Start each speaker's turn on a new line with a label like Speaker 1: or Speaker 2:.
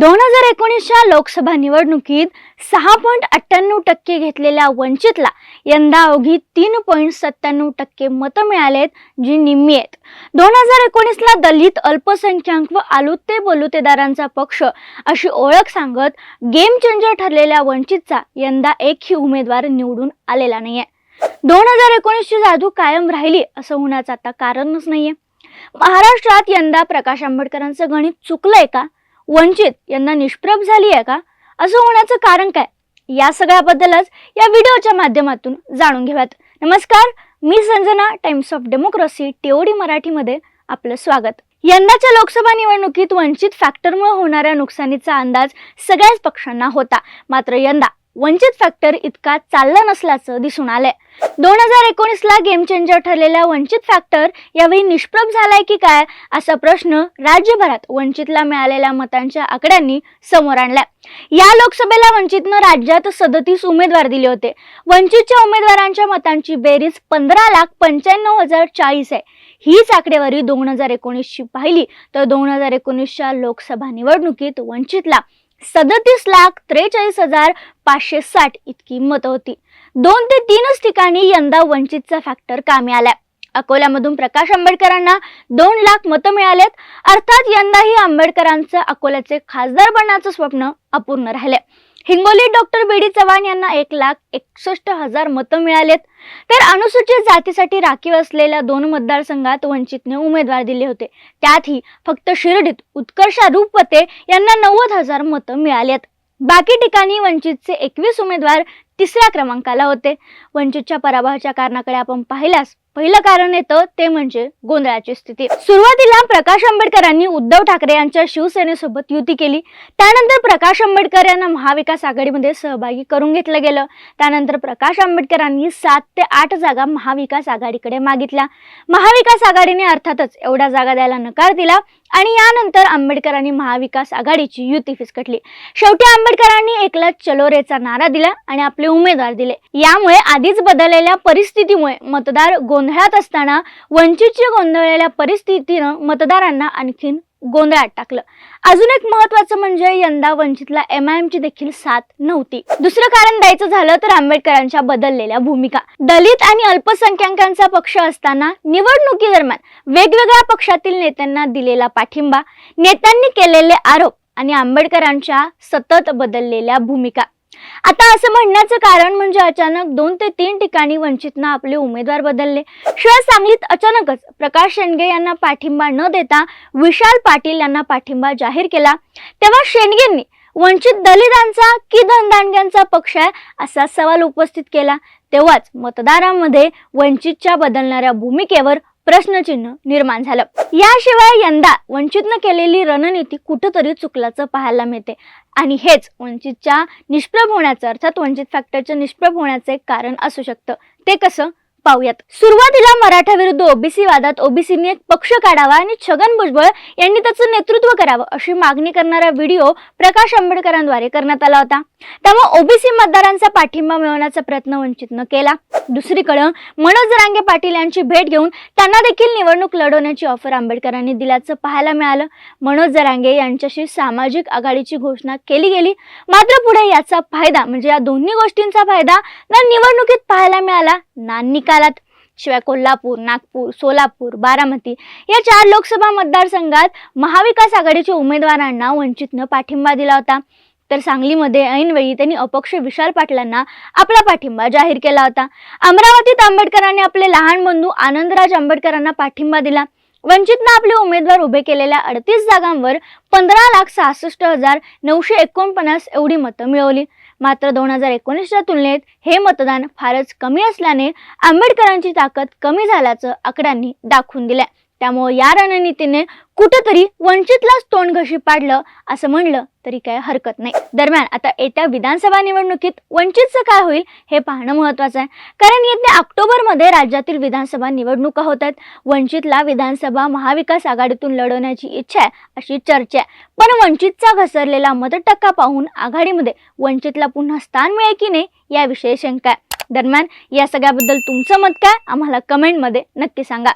Speaker 1: दोन हजार एकोणीसच्या लोकसभा निवडणुकीत सहा पॉईंट अठ्ठ्याण्णव टक्के घेतलेल्या वंचितला यंदा अवघी तीन पॉईंट सत्त्याण्णव टक्के मतं मिळालेत जी निम्मी आहेत. दोन हजार एकोणीसला दलित अल्पसंख्याक व आलुते बलुतेदारांचा पक्ष अशी ओळख सांगत गेम चेंजर ठरलेल्या वंचितचा यंदा एकही उमेदवार निवडून आलेला नाहीये. दोन हजार एकोणीसची जादू कायम राहिली असं होण्याचं आता कारणच नाहीये. महाराष्ट्रात यंदा प्रकाश आंबेडकरांचं गणित चुकलंय का? वंचित यांना निष्प्रभ झाली आहे का? असं होण्याचं कारण काय? या सगळ्याबद्दलच या व्हिडिओच्या माध्यमातून जाणून घेऊयात. नमस्कार मी Sanjana Times of Democracy TOD मराठीमध्ये आपलं स्वागत. यंदाच्या लोकसभा निवडणुकीत वंचित फॅक्टरमुळे होणाऱ्या नुकसानीचा अंदाज सगळ्याच पक्षांना होता. मात्र यंदा वंचित फॅक्टर इतका चालला नसल्याचं दिसून आलंय. दोन हजार एकोणीसला गेम चेंजर ठरलेला वंचित फॅक्टर यावेळी निष्प्रभ झालाय की काय असा प्रश्न राज्यभरात वंचितला मिळालेल्या मतांच्या आकड्यांनी समोर आणलाय. या लोकसभेला वंचितनं राज्यात सदतीस उमेदवार दिले होते. वंचितच्या उमेदवारांच्या मतांची बेरीज पंधरा लाख पंच्याण्णव हजार चाळीस आहे. हीच आकडेवारी दोन हजार एकोणीसची पाहिली. तर दोन हजार एकोणीसच्या लोकसभा निवडणुकीत वंचितला सदतीस लाख त्रेचाळीस हजार पाचशे साठ इतकी मतं होती. दोन ते तीनच ठिकाणी यंदा वंचितचा फॅक्टर कामी आलाय. अकोल्यामधून प्रकाश आंबेडकरांना दोन लाख मतं मिळालेत. अर्थात यंदाही आंबेडकरांचं अकोल्याचे खासदार बनण्याचं स्वप्न अपूर्ण राहिले Hingoli doctor B D Chavan यांना एक लाख एकसष्ट हजार मतं मिळालेत. तर अनुसूचित जातीसाठी राखीव असलेल्या दोन मतदारसंघात वंचितने उमेदवार दिले होते. त्यातही फक्त शिर्डीत उत्कर्षा रूपवते यांना नव्वद हजार मतं मिळालेत. बाकी ठिकाणी वंचितचे एकवीस उमेदवार तिसऱ्या क्रमांकाला होते. वंचितच्या पराभवाच्या कारणाकडे आपण पाहिल्यास पहिलं कारण येतं ते म्हणजे गोंधळाची स्थिती. सुरुवातीला प्रकाश आंबेडकरांनी उद्धव ठाकरे यांच्या शिवसेनेसोबत युती केली. त्यानंतर प्रकाश आंबेडकर यांना महाविकास आघाडीमध्ये सहभागी करून घेतलं गेलं. त्यानंतर प्रकाश आंबेडकरांनी सात ते आठ जागा महाविकास आघाडीकडे मागितल्या. महाविकास आघाडीने अर्थातच एवढ्या जागा द्यायला नकार दिला आणि यानंतर आंबेडकरांनी महाविकास आघाडीची युती फिसकटली. शेवटी आंबेडकरांनी एकला चलोरेचा नारा दिला आणि आपले उमेदवार दिले. यामुळे आधीच बदललेल्या परिस्थितीमुळे मतदार गोंधळात असताना वंचितची गोंधळलेल्या परिस्थितीनं मतदारांना आणखीन गोंधळात टाकलं. अजून एक महत्वाचं म्हणजे यंदा वंचितला एम आय ची देखील साथ नव्हती. दुसरं कारण द्यायचं झालं तर आंबेडकरांच्या बदललेल्या भूमिका. दलित आणि अल्पसंख्याकांचा पक्ष असताना निवडणुकी दरम्यान वेगवेगळ्या पक्षातील नेत्यांना दिलेला पाठिंबा नेत्यांनी केलेले आरोप आणि आंबेडकरांच्या सतत बदललेल्या भूमिका. आता असं म्हणण्याचं कारण म्हणजे अचानक दोन ते तीन ठिकाणी वंचितनं आपले उमेदवार बदलले. शिवाय सांगलीत अचानकच प्रकाश शेंडगे यांना पाठिंबा न देता विशाल पाटील यांना पाठिंबा जाहीर केला. तेव्हा शेंडगेंनी वंचित दलितांचा की धनदांडग्यांचा पक्ष आहे असा सवाल उपस्थित केला. तेव्हाच मतदारांमध्ये वंचितच्या बदलणाऱ्या भूमिकेवर प्रश्नचिन्ह निर्माण झालं. याशिवाय यंदा वंचितनं केलेली रणनीती कुठंतरी चुकल्याचं पाहायला मिळते. आणि हेच वंचितच्या निष्प्रभ होण्याचं अर्थात वंचित फॅक्टरच्या निष्प्रभ होण्याचं एक कारण असू शकतं. ते कसं? पाहूयात. सुरुवातीला मराठा विरुद्ध ओबीसी वादात ओबीसीने एक पक्ष काढावा आणि छगन भुजबळ यांनी त्याचं नेतृत्व करावं अशी मागणी करणारा व्हिडिओ प्रकाश आंबेडकरांद्वारे करण्यात आला होता. त्यामुळे ओबीसी मतदारांचा पाठिंबा मिळवण्याचा प्रयत्न वंचितनं केला. दुसरीकडं मनोज जरांगे पाटील यांची भेट घेऊन त्यांना देखील निवडणूक लढवण्याची ऑफर आंबेडकरांनी दिल्याचं पाहायला मिळालं. मनोज जरांगे यांच्याशी सामाजिक आघाडीची घोषणा केली गेली. मात्र पुढे याचा फायदा म्हणजे या दोन्ही गोष्टींचा फायदा ना निवडणुकीत पाहायला मिळाला ना निकालात शिवाय कोल्हापूर नागपूर सोलापूर बारामती या चार लोकसभा मतदारसंघात महाविकास आघाडीच्या उमेदवारांना वंचितनं पाठिंबा दिला होता. तर सांगलीमध्ये ऐनवेळी त्यांनी अपक्ष विशाल पाटलांना आपला पाठिंबा जाहीर केला होता. अमरावतीत आंबेडकरांनी आपले लहान बंधू आनंदराज आंबेडकरांना पाठिंबा दिला. वंचितनं आपले उमेदवार उभे केलेल्या अडतीस जागांवर पंधरा लाख सहासष्ट हजार नऊशे एकोणपन्नास एवढी मतं मिळवली. मात्र दोन हजार एकोणीसच्या तुलनेत हे मतदान फारच कमी असल्याने आंबेडकरांची ताकद कमी झाल्याचं आकड्यांनी दाखवून दिलंय. त्यामुळे या रणनीतीने कुठंतरी वंचितलाच तोंड घशी पाडलं असं म्हणलं तरी काय हरकत नाही. दरम्यान आता येत्या विधानसभा निवडणुकीत वंचितचं काय होईल हे पाहणं महत्वाचं आहे. कारण येत्या ऑक्टोबरमध्ये राज्यातील विधानसभा निवडणुका होत आहेत. वंचितला विधानसभा महाविकास आघाडीतून लढवण्याची इच्छा आहे अशी चर्चा आहे. पण वंचितचा घसरलेला मतटक्का पाहून आघाडीमध्ये वंचितला पुन्हा स्थान मिळेल की नाही याविषयी शंका आहे. दरम्यान या सगळ्याबद्दल तुमचं मत काय? आम्हाला कमेंटमध्ये नक्की सांगा.